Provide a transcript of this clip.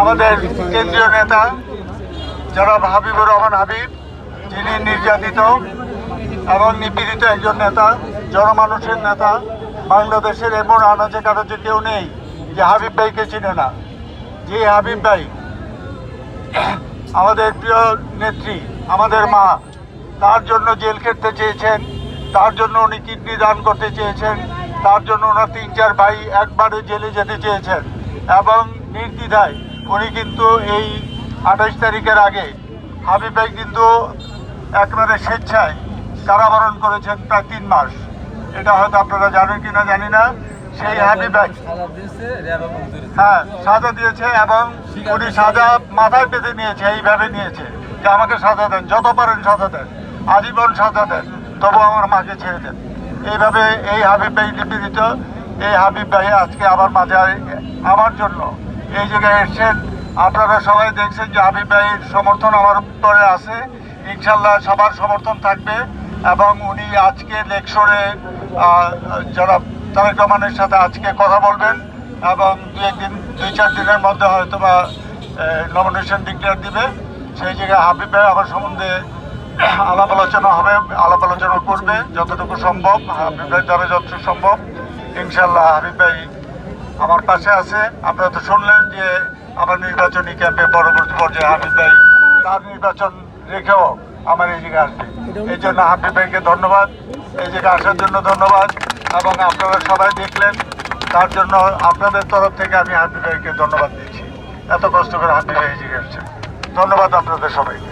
আমাদের কেন্দ্রীয় নেতা জনাব হাবিবুর রহমান হাবিব, যিনি নির্যাতিত এবং নিপীড়িত একজন নেতা, জনমানুষের নেতা, বাংলাদেশের এমন আনাচে কানাচে কেউ নেই যে হাবিব ভাইকে চিনে না। যে হাবিব ভাই আমাদের প্রিয় নেত্রী, আমাদের মা, তার জন্য জেল খেটতে চেয়েছেন, তার জন্য উনি কিডনি দান করতে চেয়েছেন, তার জন্য ওনার তিন চার ভাই একবারে জেলে যেতে চেয়েছেন এবং নির্দ্বিধায় উনি কিন্তু এই আঠাশ তারিখের আগে হাবিব ভাই কিন্তু একেবারে স্বেচ্ছায় কারাবরণ করেছেন প্রায় তিন মাস। এটা হয়তো আপনারা জানেন কি না জানি না। সেই হাবিব ভাই। হ্যাঁ সাজা দিয়েছে এবং উনি সাজা মাথায় পেতে নিয়েছে এইভাবে নিয়েছে যে আমাকে সাজা দেন যত পারেন সাজা দেন আজীবন সাজা দেন তবু আমার মাকে ছেড়ে দেন। এইভাবে এই হাবিব ভাই নিপীড়িত এই হাবিব ভাই আজকে আমার মাঝে আমার জন্য এই জায়গায় এসছেন। আপনারা সবাই দেখছেন যে হাবিব ভাইয়ের সমর্থন আমার উপরে আছে। ইনশাল্লাহ সবার সমর্থন থাকবে এবং উনি আজকে লেকশরে যারা তারেক রহমানের সাথে আজকে কথা বলবেন এবং দু একদিন, দুই চার দিনের মধ্যে হয়তো বা নমিনেশন ডিক্লেয়ার দিবে। সেই জায়গায় হাবিব ভাই আমার সম্বন্ধে আলাপ আলোচনা হবে, আলাপ আলোচনা করবে, যতটুকু সম্ভব। হাবিব ভাই দ্বারা যতটুকু সম্ভব। ইনশাল্লাহ হাবিব ভাই আমার পাশে আছে, আপনারা তো শুনলেন যে আমার নির্বাচনী ক্যাম্পে পরবর্তী পর্যায়ে হাবিব ভাই, তার নির্বাচন রেখেও আমার এই জায়গায় আসবে। এই জন্য হাবিব ভাইকে ধন্যবাদ। এই জায়গায় আসার জন্য ধন্যবাদ এবং আপনারা সবাই দেখলেন, তার জন্য আপনাদের তরফ থেকে আমি হাবিব ভাইকে ধন্যবাদ দিচ্ছি। এত কষ্ট করে হাবিব ভাই এই জায়গায় আসছেন। ধন্যবাদ আপনাদের সবাইকে।